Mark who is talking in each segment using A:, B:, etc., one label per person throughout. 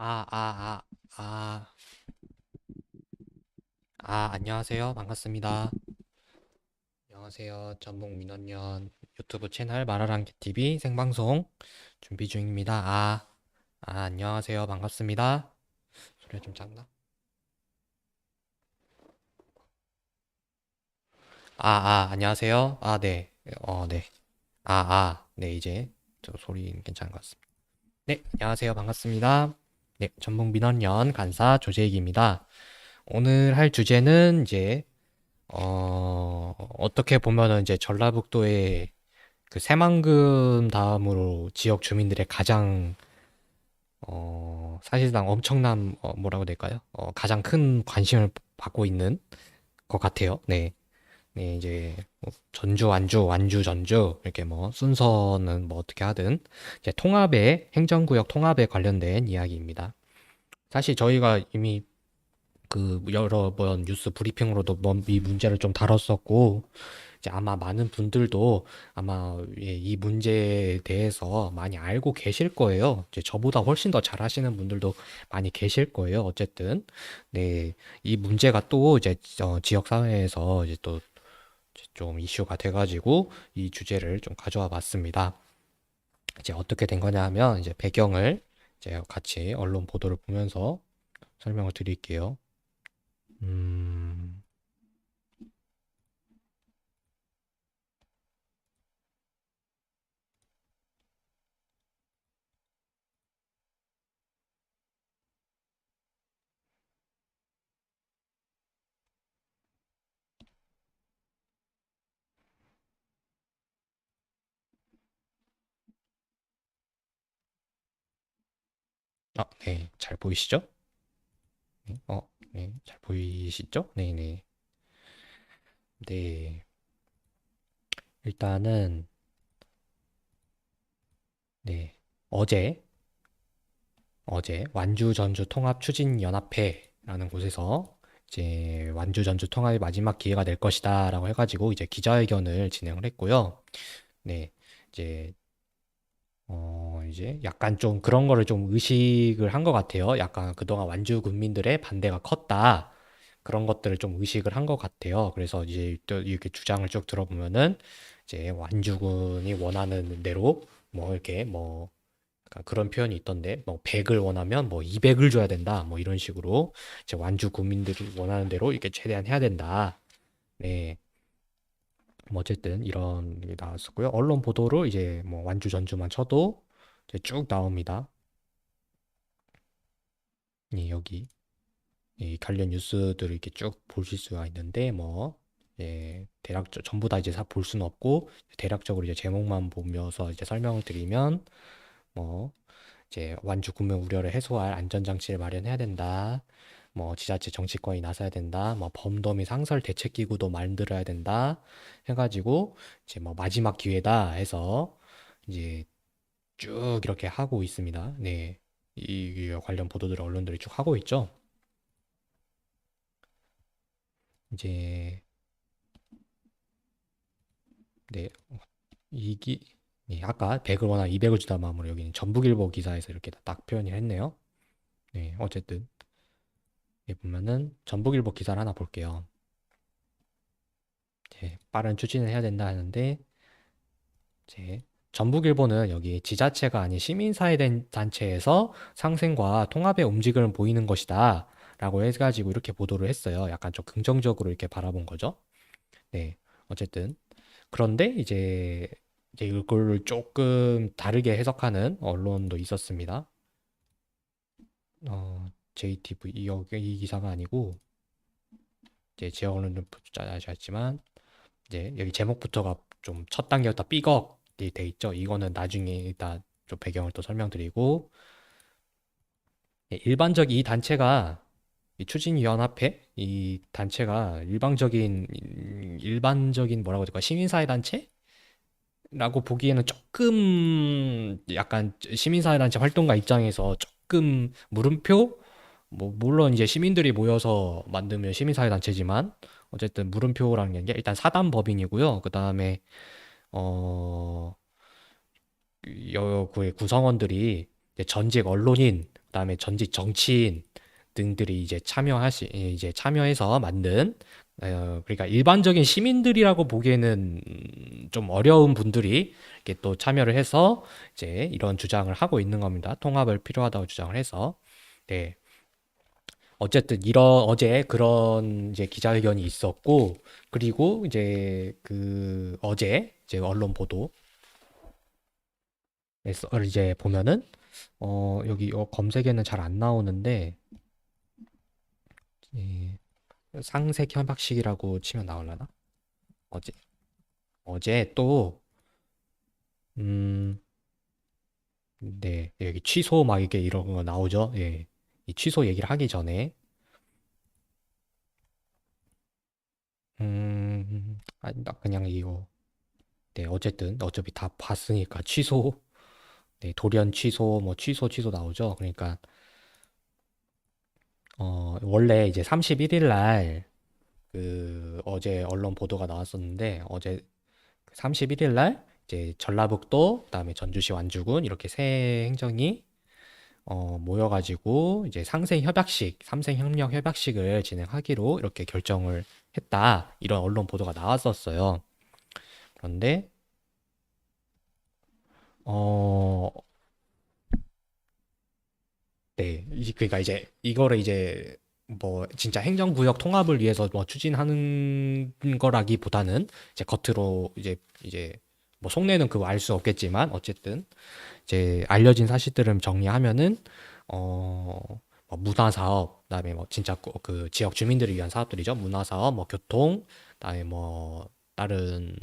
A: 아, 아, 아, 아, 아, 안녕하세요. 반갑습니다. 안녕하세요. 전북 민원연 유튜브 채널 말하랑 TV 생방송 준비 중입니다. 아, 아, 안녕하세요. 반갑습니다. 소리가 좀 작나? 아, 아, 안녕하세요. 아, 네. 어, 네. 아, 아, 네, 이제 저 소리 괜찮은 것 같습니다. 네, 안녕하세요. 반갑습니다. 네, 전북 민원연 간사 조재익입니다. 오늘 할 주제는 이제 어, 어떻게 보면은 이제 전라북도의 그 새만금 다음으로 지역 주민들의 가장 어, 사실상 엄청난 어, 뭐라고 될까요? 어, 가장 큰 관심을 받고 있는 것 같아요. 네. 네, 이제 뭐 전주, 완주, 완주, 전주 이렇게 뭐 순서는 뭐 어떻게 하든 이제 통합에 행정구역 통합에 관련된 이야기입니다. 사실 저희가 이미 그 여러 번 뉴스 브리핑으로도 뭐이 문제를 좀 다뤘었고 이제 아마 많은 분들도 아마 예, 이 문제에 대해서 많이 알고 계실 거예요. 이제 저보다 훨씬 더 잘하시는 분들도 많이 계실 거예요. 어쨌든 네, 이 문제가 또 이제 어, 지역 사회에서 이제 또 좀 이슈가 돼가지고 이 주제를 좀 가져와 봤습니다. 이제 어떻게 된 거냐 하면 이제 배경을 이제 같이 언론 보도를 보면서 설명을 드릴게요. 음, 아, 네, 잘 보이시죠? 네, 어, 네, 잘 보이시죠? 네, 네, 네. 일단은 네, 어제 어제 완주 전주 통합 추진 연합회라는 곳에서 이제 완주 전주 통합의 마지막 기회가 될 것이다라고 해가지고 이제 기자회견을 진행을 했고요. 네, 이제 어, 이제 약간 좀 그런 거를 좀 의식을 한 것 같아요. 약간 그동안 완주 군민들의 반대가 컸다. 그런 것들을 좀 의식을 한 것 같아요. 그래서 이제 또 이렇게 주장을 쭉 들어보면은 이제 완주군이 원하는 대로 뭐 이렇게 뭐 약간 그런 표현이 있던데 뭐 100을 원하면 뭐 200을 줘야 된다. 뭐 이런 식으로 이제 완주 군민들이 원하는 대로 이렇게 최대한 해야 된다. 네. 뭐 어쨌든 이런 게 나왔었고요. 언론 보도로 이제 뭐 완주 전주만 쳐도 이제 쭉 나옵니다. 예, 여기 이 관련 뉴스들을 이렇게 쭉 보실 수가 있는데 뭐 예, 대략적 전부 다 이제 다볼 수는 없고 대략적으로 이제 제목만 보면서 이제 설명을 드리면 뭐 이제 완주 구명 우려를 해소할 안전장치를 마련해야 된다. 뭐 지자체 정치권이 나서야 된다. 뭐 범도미 상설 대책 기구도 만들어야 된다. 해가지고 이제 뭐 마지막 기회다 해서 이제 쭉 이렇게 하고 있습니다. 네. 이 관련 보도들 언론들이 쭉 하고 있죠. 이제 네. 이기 네, 아까 100을 원하 200을 주다 마음으로 여기는 전북일보 기사에서 이렇게 딱 표현을 했네요. 네, 어쨌든 여기 보면은 전북일보 기사를 하나 볼게요. 이제 빠른 추진을 해야 된다 하는데 이제 전북일보는 여기 지자체가 아닌 시민사회 된 단체에서 상생과 통합의 움직임을 보이는 것이다. 라고 해가지고 이렇게 보도를 했어요. 약간 좀 긍정적으로 이렇게 바라본 거죠. 네. 어쨌든. 그런데 이제, 이제 이걸 조금 다르게 해석하는 언론도 있었습니다. 어, JTV, 이, 이 기사가 아니고, 이제 지역 언론은 짜자지만, 이제 여기 제목부터가 좀 첫 단계부터 삐걱이 돼 있죠. 이거는 나중에 일단 좀 배경을 또 설명드리고, 예, 일반적 이 단체가 이 추진위원회? 이 단체가 일방적인 일반적인 뭐라고 해야 될까 시민사회 단체 라고 보기에는 조금 약간 시민사회 단체 활동가 입장에서 조금 물음표 뭐 물론 이제 시민들이 모여서 만들면 시민사회 단체지만 어쨌든 물음표라는 게 일단 사단 법인이고요. 그 다음에 어 여구의 구성원들이 이제 전직 언론인 그 다음에 전직 정치인 등들이 이제 참여하시 이제 참여해서 만든 어, 그러니까 일반적인 시민들이라고 보기에는 좀 어려운 분들이 이렇게 또 참여를 해서 이제 이런 주장을 하고 있는 겁니다. 통합을 필요하다고 주장을 해서 네. 어쨌든 이런 어제 그런 이제 기자회견이 있었고 그리고 이제 그 어제 이제 언론 보도 이제 보면은 어 여기 어, 검색에는 잘 안 나오는데 예, 상색 협약식이라고 치면 나올라나? 어제 어제 또 음, 네 여기 취소 막 이게 이런 거 나오죠? 예. 이 취소 얘기를 하기 전에. 음, 나 그냥 이거. 네 어쨌든 어차피 다 봤으니까 취소. 네 돌연 취소 뭐 취소 취소 나오죠. 그러니까 어 원래 이제 31일 날 그 어제 언론 보도가 나왔었는데 어제 31일 날 이제 전라북도 그다음에 전주시 완주군 이렇게 세 행정이 어, 모여가지고 이제 상생 협약식, 삼생 협력 협약식을 진행하기로 이렇게 결정을 했다. 이런 언론 보도가 나왔었어요. 그런데 어, 네, 이- 그러니까 이제 이거를 이제 뭐 진짜 행정구역 통합을 위해서 뭐 추진하는 거라기보다는 이제 겉으로 이제 이제 뭐 속내는 그거 알 수 없겠지만 어쨌든 이제 알려진 사실들을 정리하면은 어, 뭐 문화 사업, 그다음에 뭐 진짜 그, 그 지역 주민들을 위한 사업들이죠. 문화 사업, 뭐 교통, 그다음에 뭐 다른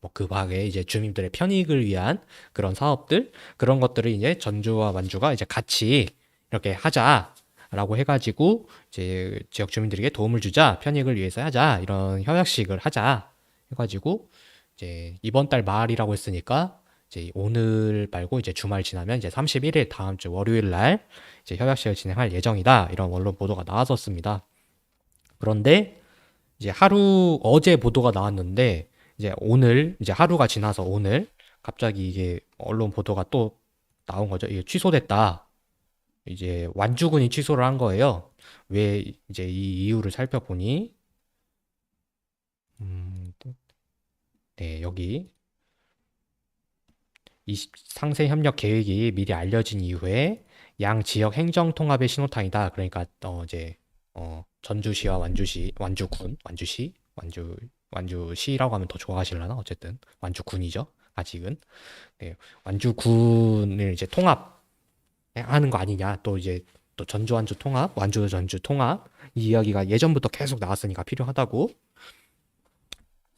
A: 뭐그 밖에 이제 주민들의 편익을 위한 그런 사업들 그런 것들을 이제 전주와 완주가 이제 같이 이렇게 하자 라고 해가지고 이제 지역 주민들에게 도움을 주자 편익을 위해서 하자 이런 협약식을 하자 해가지고 이제 이번 달 말이라고 했으니까 이제 오늘 말고 이제 주말 지나면 이제 31일 다음 주 월요일 날 이제 협약식을 진행할 예정이다 이런 언론 보도가 나왔었습니다. 그런데 이제 하루 어제 보도가 나왔는데 이제 오늘 이제 하루가 지나서 오늘 갑자기 이게 언론 보도가 또 나온 거죠. 이게 취소됐다. 이제 완주군이 취소를 한 거예요. 왜 이제 이 이유를 살펴보니 네, 여기 이 상생 협력 계획이 미리 알려진 이후에 양 지역 행정 통합의 신호탄이다. 그러니까 어 이제 어 전주시와 완주시, 완주군, 완주시, 완주 완주시라고 하면 더 좋아하실라나? 어쨌든 완주군이죠. 아직은 네, 완주군을 이제 통합하는 거 아니냐? 또 이제 또 전주 완주 통합, 완주 전주 통합 이 이야기가 예전부터 계속 나왔으니까 필요하다고.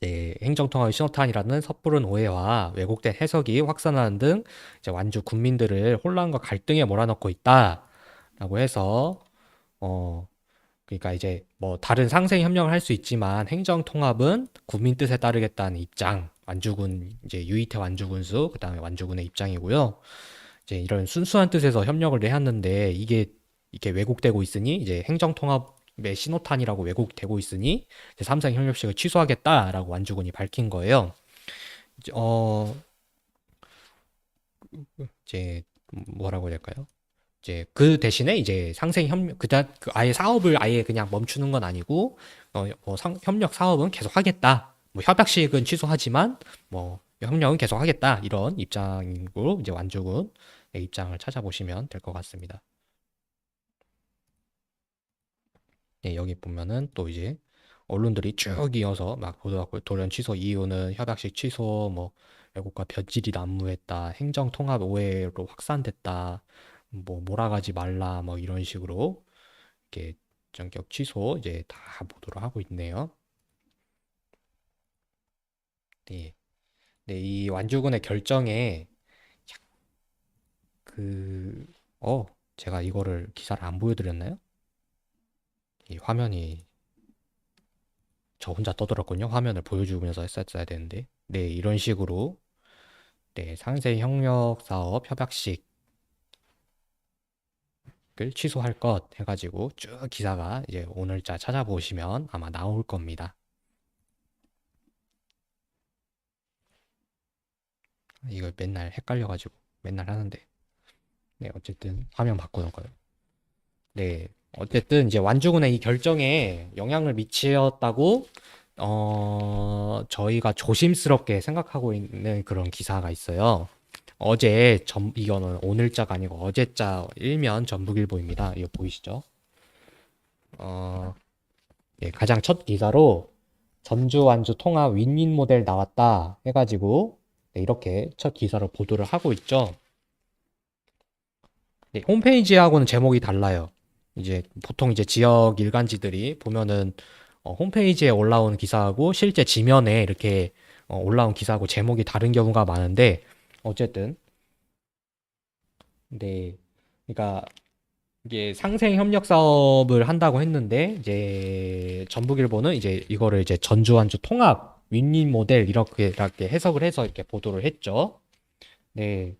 A: 네, 행정통합의 신호탄이라는 섣부른 오해와 왜곡된 해석이 확산하는 등 이제 완주 군민들을 혼란과 갈등에 몰아넣고 있다라고 해서 어 그러니까 이제 뭐 다른 상생 협력을 할 수 있지만 행정 통합은 국민 뜻에 따르겠다는 입장 완주군 이제 유이태 완주군수 그다음에 완주군의 입장이고요. 이제 이런 순수한 뜻에서 협력을 내놨는데 이게 이게 왜곡되고 있으니 이제 행정 통합의 신호탄이라고 왜곡되고 있으니 이제 삼성 협력식을 취소하겠다라고 완주군이 밝힌 거예요. 이제 어 이제 뭐라고 해야 될까요? 이제 그 대신에 이제 상생 협력 그다 그 아예 사업을 아예 그냥 멈추는 건 아니고 어, 뭐 상, 협력 사업은 계속 하겠다. 뭐 협약식은 취소하지만 뭐 협력은 계속 하겠다. 이런 입장으로 이제 완주군의 입장을 찾아보시면 될 것 같습니다. 네, 여기 보면은 또 이제 언론들이 쭉 이어서 막 보도하고 돌연 취소 이유는 협약식 취소 뭐 왜곡과 변질이 난무했다. 행정 통합 오해로 확산됐다. 뭐 몰아가지 말라 뭐 이런 식으로 이렇게 전격 취소 이제 다 보도를 하고 있네요. 네. 네, 이 완주군의 결정에 그, 어, 제가 이거를 기사를 안 보여드렸나요? 이 화면이 저 혼자 떠들었군요. 화면을 보여주면서 했었어야 되는데. 네, 이런 식으로 네, 상세 협력 사업 협약식 을 취소할 것 해가지고 쭉 기사가 이제 오늘자 찾아보시면 아마 나올 겁니다. 이걸 맨날 헷갈려가지고 맨날 하는데 네, 어쨌든 화면 바꿔놓을 거예요. 네, 어쨌든 이제 완주군의 이 결정에 영향을 미치었다고 어, 저희가 조심스럽게 생각하고 있는 그런 기사가 있어요. 어제 전 이거는 오늘자가 아니고 어제자 일면 전북일보입니다. 이거 보이시죠? 어, 예, 가장 첫 기사로 전주 완주 통합 윈윈 모델 나왔다 해가지고 네, 이렇게 첫 기사로 보도를 하고 있죠. 네, 홈페이지하고는 제목이 달라요. 이제 보통 이제 지역 일간지들이 보면은 어, 홈페이지에 올라온 기사하고 실제 지면에 이렇게 어, 올라온 기사하고 제목이 다른 경우가 많은데 어쨌든 네, 그러니까 이게 상생 협력 사업을 한다고 했는데 이제 전북일보는 이제 이거를 이제 전주 완주 통합 윈윈 모델 이렇게 이렇게 해석을 해서 이렇게 보도를 했죠. 네.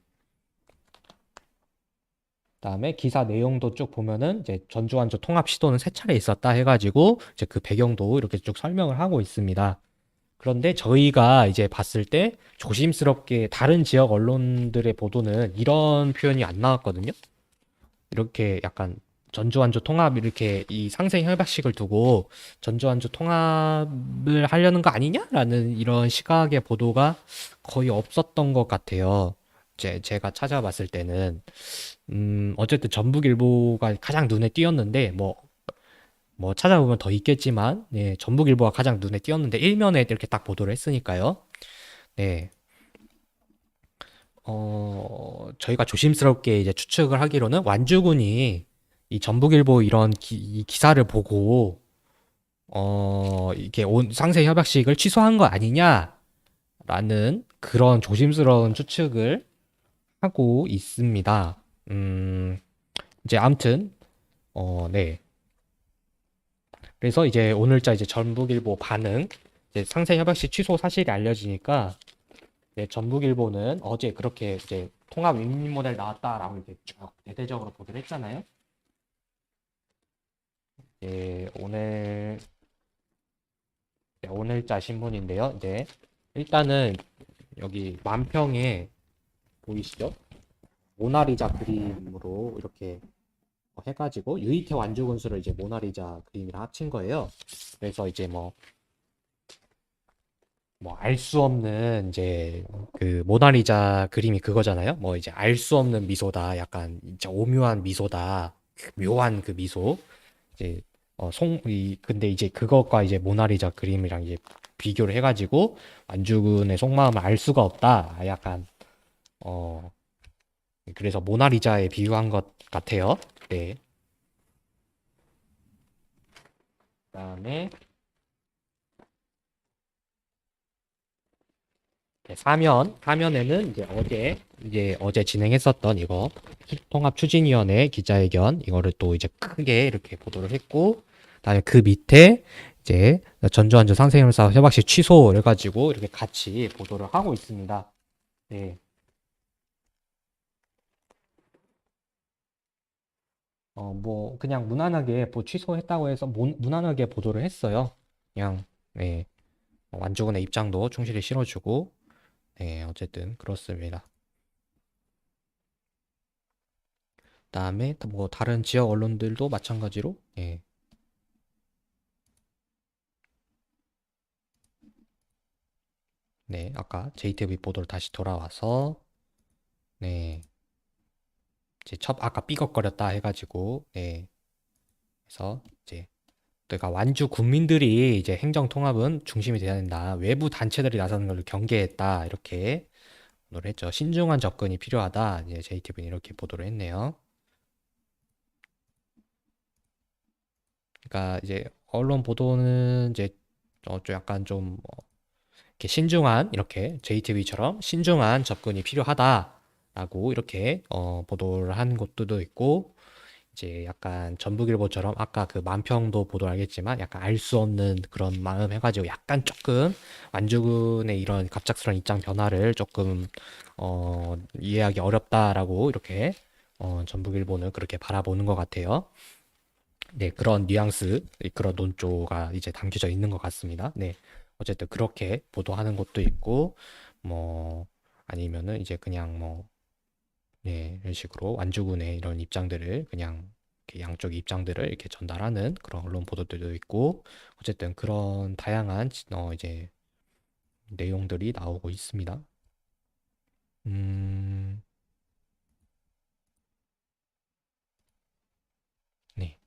A: 그다음에 기사 내용도 쭉 보면은 이제 전주 완주 통합 시도는 세 차례 있었다 해가지고 이제 그 배경도 이렇게 쭉 설명을 하고 있습니다. 그런데 저희가 이제 봤을 때 조심스럽게 다른 지역 언론들의 보도는 이런 표현이 안 나왔거든요. 이렇게 약간 전주완주 통합 이렇게 이 상생 협약식을 두고 전주완주 통합을 하려는 거 아니냐라는 이런 시각의 보도가 거의 없었던 것 같아요. 제, 제가 찾아봤을 때는 음 어쨌든 전북일보가 가장 눈에 띄었는데 뭐 뭐 찾아보면 더 있겠지만 네, 전북일보가 가장 눈에 띄었는데 일면에 이렇게 딱 보도를 했으니까요. 네. 어, 저희가 조심스럽게 이제 추측을 하기로는 완주군이 이 전북일보 이런 기, 이 기사를 보고 어, 이게 온 상세 협약식을 취소한 거 아니냐라는 그런 조심스러운 추측을 하고 있습니다. 음, 이제 아무튼 어, 네. 그래서 이제 오늘자 이제 전북일보 반응 이제 상세 협약식 취소 사실이 알려지니까 네, 전북일보는 어제 그렇게 이제 통합 윈윈 모델 나왔다라고 이렇게 쭉 대대적으로 보도를 했잖아요. 네, 오늘 네, 오늘자 신문인데요. 이제 일단은 여기 만평에 보이시죠? 모나리자 그림으로 이렇게 해가지고 유이태 완주 군수를 이제 모나리자 그림이랑 합친 거예요. 그래서 이제 뭐 뭐 알 수 없는 이제 그 모나리자 그림이 그거잖아요. 뭐 이제 알 수 없는 미소다. 약간 진짜 오묘한 미소다. 그 묘한 그 미소. 이제 어 송 이 근데 이제 그것과 이제 모나리자 그림이랑 이제 비교를 해가지고 완주군의 속마음을 알 수가 없다. 아, 약간 어 그래서 모나리자에 비유한 것 같아요. 네. 그 다음에 네, 사면, 사면에는 이제 어제, 이제 어제 진행했었던 이거, 통합 추진위원회 기자회견, 이거를 또 이제 크게 이렇게 보도를 했고, 그다음에 그 밑에 이제 전주완주 상생협사 협약식 취소 해가지고 이렇게 같이 보도를 하고 있습니다. 네. 어, 뭐, 그냥 무난하게 뭐 취소했다고 해서 무, 무난하게 보도를 했어요. 그냥, 네. 완주군의 입장도 충실히 실어주고, 네, 어쨌든 그렇습니다. 그다음에 뭐 다른 지역 언론들도 마찬가지로 예. 네, 아까 JTB 보도를 다시 돌아와서 네. 이제 첫 아까 삐걱거렸다 해가지고 네. 그래서 이제 그러니까 완주 국민들이 이제 행정 통합은 중심이 돼야 된다. 외부 단체들이 나서는 걸 경계했다. 이렇게 보도를 했죠. 신중한 접근이 필요하다. 이제 JTB는 이렇게 보도를 했네요. 그러니까 이제 언론 보도는 이제 어, 좀 약간 좀 어, 이렇게 신중한 이렇게 JTB처럼 신중한 접근이 필요하다 라고 이렇게 어, 보도를 한 곳들도 있고 이제 약간 전북일보처럼 아까 그 만평도 보도 알겠지만 약간 알 수 없는 그런 마음 해가지고 약간 조금 완주군의 이런 갑작스러운 입장 변화를 조금 어, 이해하기 어렵다라고 이렇게 어, 전북일보는 그렇게 바라보는 것 같아요. 네, 그런 뉘앙스, 그런 논조가 이제 담겨져 있는 것 같습니다. 네, 어쨌든 그렇게 보도하는 곳도 있고, 뭐, 아니면은 이제 그냥 뭐, 네, 이런 식으로 완주군의 이런 입장들을 그냥 양쪽 입장들을 이렇게 전달하는 그런 언론 보도들도 있고 어쨌든 그런 다양한 지- 어 이제 내용들이 나오고 있습니다. 음, 네.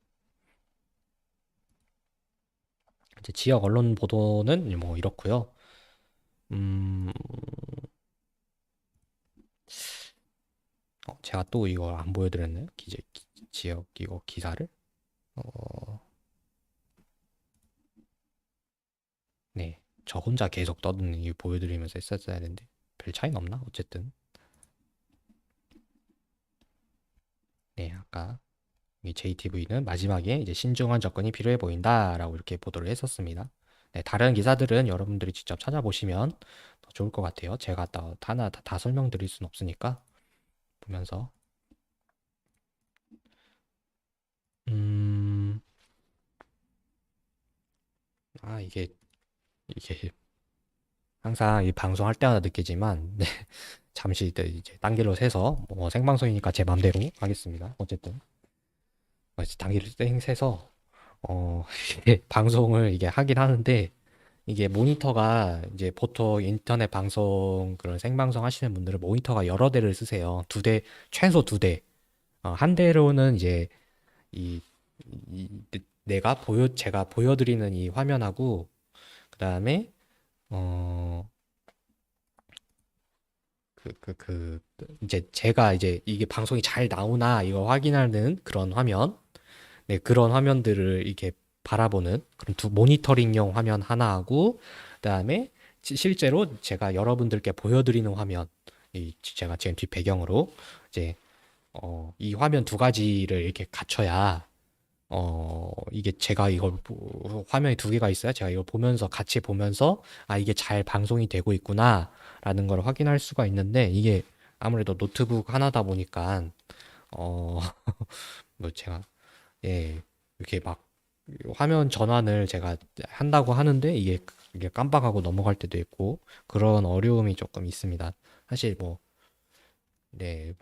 A: 지역 언론 보도는 뭐 이렇고요. 음, 어, 제가 또 이거 안 보여드렸나요? 기재, 기- 지역 이거 기사를? 어, 네. 저 혼자 계속 떠드는 이거 보여드리면서 했었어야 되는데 별 차이는 없나? 어쨌든 네, 아까 이 JTV는 마지막에 이제 신중한 접근이 필요해 보인다라고 이렇게 보도를 했었습니다. 네, 다른 기사들은 여러분들이 직접 찾아보시면 더 좋을 것 같아요. 제가 다, 하나 다, 다 설명드릴 순 없으니까 보면서. 음, 아 이게 이게 항상 이 방송할 때마다 느끼지만 네, 잠시 또 이제 단계로 세서 뭐 생방송이니까 제 맘대로 하겠습니다. 어쨌든. 어, 단계를 땡 세서 어 방송을 이게 하긴 하는데 이게 모니터가 이제 보통 인터넷 방송 그런 생방송 하시는 분들은 모니터가 여러 대를 쓰세요. 두 대, 최소 두 대. 어, 한 대로는 이제 이, 이 내가 보여 제가 보여드리는 이 화면하고 그다음에 어 그, 그, 그, 이제 제가 이제 이게 방송이 잘 나오나 이거 확인하는 그런 화면, 네, 그런 화면들을 이렇게 바라보는 그런 두 모니터링용 화면 하나하고, 그다음에 시- 실제로 제가 여러분들께 보여드리는 화면, 이 제가 지금 뒷 배경으로 이제 어, 이 화면 두 가지를 이렇게 갖춰야 어, 이게 제가 이걸 보- 화면이 두 개가 있어요. 제가 이걸 보면서 같이 보면서 아, 이게 잘 방송이 되고 있구나라는 걸 확인할 수가 있는데 이게 아무래도 노트북 하나다 보니까 어, 뭐 제가 예, 이렇게 막 화면 전환을 제가 한다고 하는데 이게 이게 깜빡하고 넘어갈 때도 있고 그런 어려움이 조금 있습니다. 사실 뭐 네,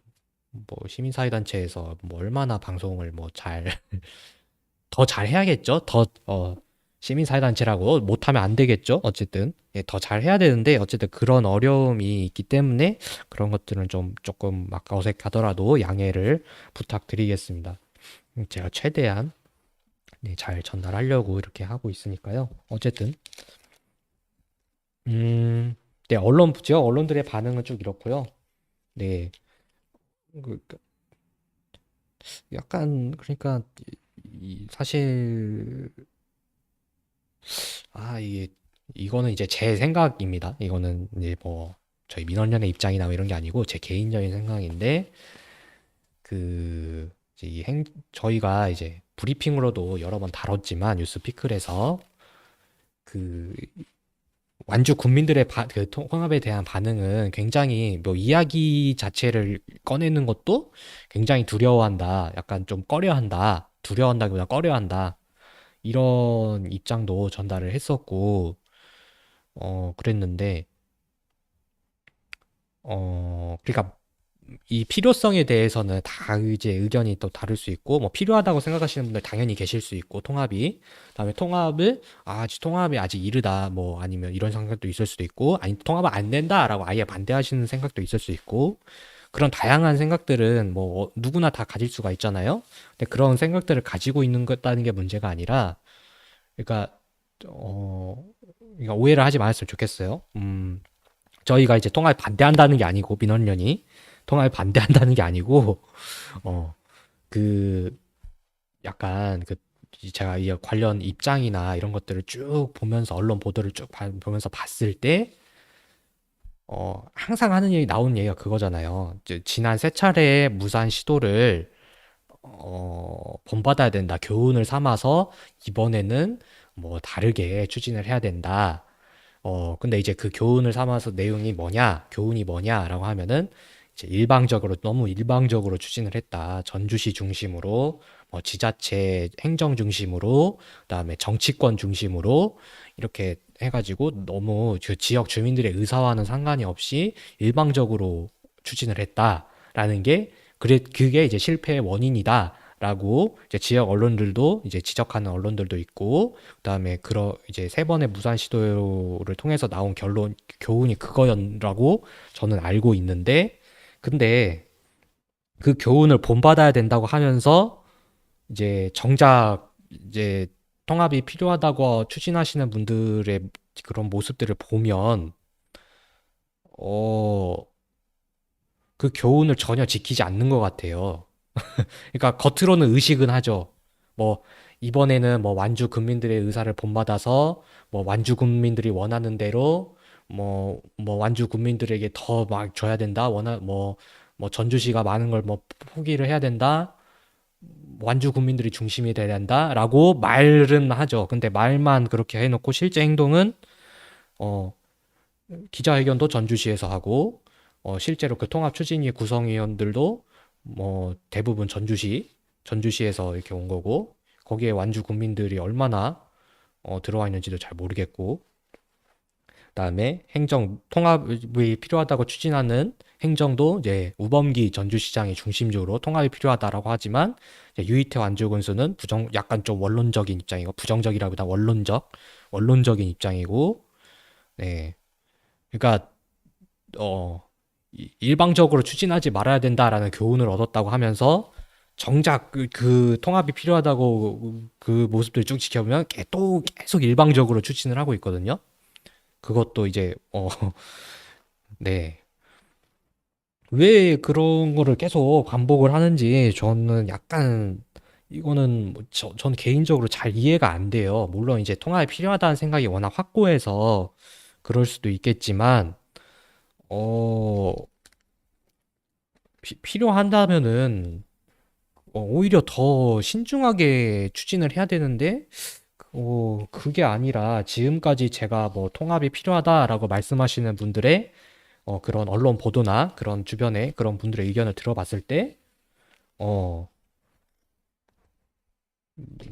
A: 뭐 시민사회단체에서 뭐 얼마나 방송을 뭐 잘 더 잘 해야겠죠. 더, 어, 시민사회단체라고 못하면 안 되겠죠. 어쨌든. 예, 더 잘 해야 되는데, 어쨌든 그런 어려움이 있기 때문에 그런 것들은 좀 조금 막 어색하더라도 양해를 부탁드리겠습니다. 음, 제가 최대한 네, 잘 전달하려고 이렇게 하고 있으니까요. 어쨌든, 음, 네, 언론, 지역 언론들의 반응은 쭉 이렇고요. 네, 그, 그, 약간, 그러니까, 이, 사실, 아, 이게, 이거는 이제 제 생각입니다. 이거는 이제 뭐, 저희 민원연의 입장이나 뭐 이런 게 아니고, 제 개인적인 생각인데, 그, 이제 이 행, 저희가 이제 브리핑으로도 여러 번 다뤘지만, 뉴스피클에서, 그, 완주 국민들의 바, 그 통합에 대한 반응은 굉장히 뭐 이야기 자체를 꺼내는 것도 굉장히 두려워한다. 약간 좀 꺼려한다. 두려워한다기보다 꺼려한다. 이런 입장도 전달을 했었고, 어, 그랬는데, 어, 그러니까 이 필요성에 대해서는 다 이제 의견이 또 다를 수 있고, 뭐 필요하다고 생각하시는 분들 당연히 계실 수 있고, 통합이. 그다음에 통합을, 아, 아직 통합이 아직 이르다, 뭐 아니면 이런 생각도 있을 수도 있고, 아니, 통합은 안 된다라고 아예 반대하시는 생각도 있을 수 있고, 그런 다양한 생각들은 뭐 어, 누구나 다 가질 수가 있잖아요. 근데 그런 생각들을 가지고 있는 것다는 게 문제가 아니라, 그러니까, 어, 그러니까 오해를 하지 말았으면 좋겠어요. 음, 저희가 이제 통합에 반대한다는 게 아니고, 민원련이 통합에 반대한다는 게 아니고, 어, 그, 약간 그, 제가 이 관련 입장이나 이런 것들을 쭉 보면서, 언론 보도를 쭉 봐- 보면서 봤을 때, 어, 항상 하는 얘기, 나오는 얘기가 그거잖아요. 지난 세 차례의 무산 시도를, 어, 본받아야 된다. 교훈을 삼아서 이번에는 뭐 다르게 추진을 해야 된다. 어, 근데 이제 그 교훈을 삼아서 내용이 뭐냐, 교훈이 뭐냐라고 하면은 일방적으로, 너무 일방적으로 추진을 했다. 전주시 중심으로, 뭐 지자체 행정 중심으로, 그다음에 정치권 중심으로 이렇게 해가지고 너무 그 지역 주민들의 의사와는 상관이 없이 일방적으로 추진을 했다. 된다라는 게 그래 그게 이제 실패의 원인이다 라고 이제 지역 언론들도 이제 지적하는 언론들도 있고 그다음에 그러 이제 세 번의 무산 시도를 통해서 나온 결론 교훈이 그거였라고 저는 알고 있는데 근데 그 교훈을 본받아야 된다고 하면서 이제 정작 이제 통합이 필요하다고 추진하시는 분들의 그런 모습들을 보면 어, 그 교훈을 전혀 지키지 않는 것 같아요. 그러니까 겉으로는 의식은 하죠. 뭐 이번에는 뭐 완주 군민들의 의사를 본받아서 뭐 완주 군민들이 원하는 대로 뭐 뭐 완주 군민들에게 더 막 줘야 된다. 원하 뭐뭐 전주시가 많은 걸 뭐 포기를 해야 된다. 완주 국민들이 중심이 돼야 된다 라고 말은 하죠. 근데 말만 그렇게 해놓고 실제 행동은 어 기자회견도 전주시에서 하고 어 실제로 그 통합 추진위 구성위원들도 뭐 대부분 전주시 전주시에서 이렇게 온 거고 거기에 완주 국민들이 얼마나 어 들어와 있는지도 잘 모르겠고 그다음에 행정 통합이 필요하다고 추진하는 행정도 이제 우범기 전주시장이 중심적으로 통합이 필요하다라고 하지만 이제 유이태 완주군수는 부정 약간 좀 원론적인 입장이고 부정적이라기보다 원론적 원론적인 입장이고 네 그러니까 어 이- 일방적으로 추진하지 말아야 된다라는 교훈을 얻었다고 하면서 정작 그, 그 통합이 필요하다고 그 모습들을 쭉 지켜보면 개- 또 계속 일방적으로 추진을 하고 있거든요. 그것도 이제 어 네. 왜 그런 거를 계속 반복을 하는지 저는 약간 이거는 뭐 저, 전 개인적으로 잘 이해가 안 돼요. 물론 이제 통합이 필요하다는 생각이 워낙 확고해서 그럴 수도 있겠지만 어 피- 필요한다면은 어, 오히려 더 신중하게 추진을 해야 되는데 어, 그게 아니라 지금까지 제가 뭐 통합이 필요하다라고 말씀하시는 분들의 어, 그런 언론 보도나 그런 주변에 그런 분들의 의견을 들어봤을 때, 어,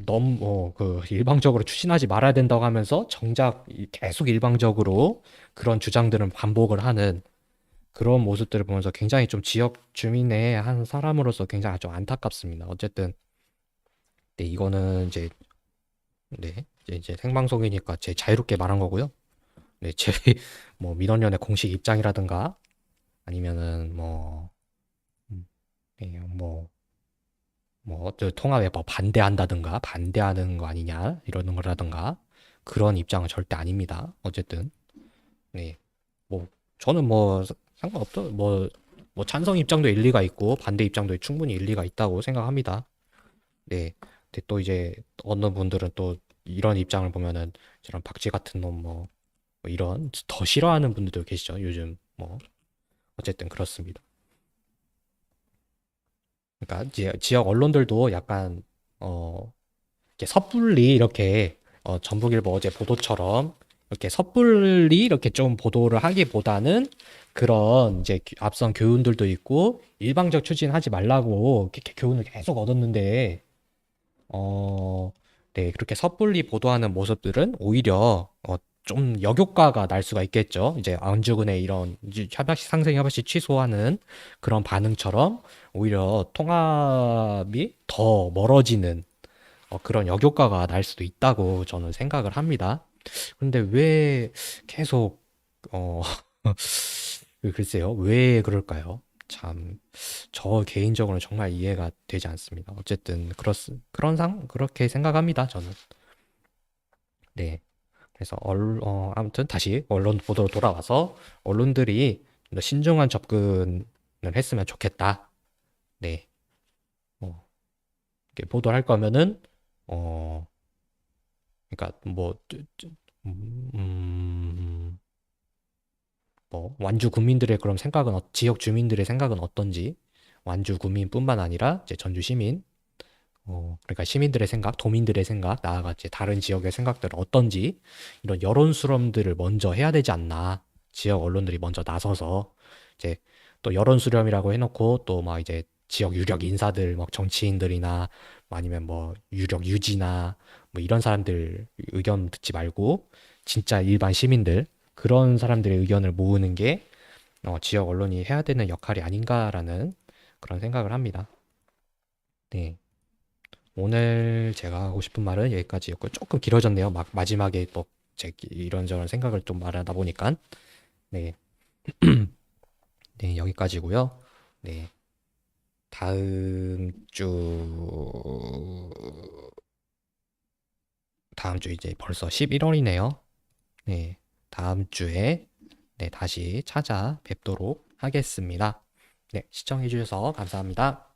A: 너무, 어, 그, 일방적으로 추진하지 말아야 된다고 하면서 정작 이- 계속 일방적으로 그런 주장들은 반복을 하는 그런 모습들을 보면서 굉장히 좀 지역 주민의 한 사람으로서 굉장히 좀 안타깝습니다. 어쨌든, 네, 이거는 이제, 네, 이제, 생방송이니까 제 자유롭게 말한 거고요. 네, 제, 뭐, 민원연의 공식 입장이라든가, 아니면은, 뭐, 음, 네, 뭐, 뭐, 저 통합에 뭐 반대한다든가, 반대하는 거 아니냐, 이러는 거라든가, 그런 입장은 절대 아닙니다. 어쨌든, 네, 뭐, 저는 뭐, 상관없죠. 뭐, 뭐, 찬성 입장도 일리가 있고, 반대 입장도 충분히 일리가 있다고 생각합니다. 네. 근데 또 이제, 어느 분들은 또 이런 입장을 보면은, 저런 박쥐 같은 놈, 뭐, 뭐 이런 더 싫어하는 분들도 계시죠. 요즘 뭐 어쨌든 그렇습니다. 그러니까 지- 지역 언론들도 약간 어 이렇게 섣불리 이렇게 어 전북일보 어제 보도처럼 이렇게 섣불리 이렇게 좀 보도를 하기보다는 그런 이제 기- 앞선 교훈들도 있고 일방적 추진하지 말라고 이렇게 교훈을 계속 얻었는데 어, 네, 그렇게 섣불리 보도하는 모습들은 오히려 어, 좀 역효과가 날 수가 있겠죠. 이제 안주근의 이런 협약식 상생 협약식 취소하는 그런 반응처럼 오히려 통합이 더 멀어지는 어, 그런 역효과가 날 수도 있다고 저는 생각을 합니다. 근데 왜 계속 어, 글쎄요, 왜 그럴까요? 참, 저 개인적으로는 정말 이해가 되지 않습니다. 어쨌든 그렇, 그런 상 그렇게 생각합니다. 저는. 네. 그래서 얼, 어, 아무튼 다시 언론 보도로 돌아와서 언론들이 좀 더 신중한 접근을 했으면 좋겠다. 네. 어, 이렇게 보도할 거면은 어, 그러니까 뭐 음, 음, 뭐 완주 국민들의 그럼 생각은 어- 지역 주민들의 생각은 어떤지 완주 국민뿐만 아니라 이제 전주 시민 어, 그러니까 시민들의 생각, 도민들의 생각, 나아가 이제 다른 지역의 생각들은 어떤지 이런 여론 수렴들을 먼저 해야 되지 않나. 지역 언론들이 먼저 나서서 이제 또 여론 수렴이라고 해놓고 또 막 이제 지역 유력 인사들, 막 정치인들이나 뭐 아니면 뭐 유력 유지나 뭐 이런 사람들 의견 듣지 말고 진짜 일반 시민들 그런 사람들의 의견을 모으는 게 어, 지역 언론이 해야 되는 역할이 아닌가라는 그런 생각을 합니다. 네. 오늘 제가 하고 싶은 말은 여기까지였고 조금 길어졌네요. 막 마지막에 또 제 이런저런 생각을 좀 말하다 보니까 네. 네, 여기까지고요. 네. 다음 주 다음 주 이제 벌써 11월이네요. 네. 다음 주에 네, 다시 찾아뵙도록 하겠습니다. 네, 시청해 주셔서 감사합니다.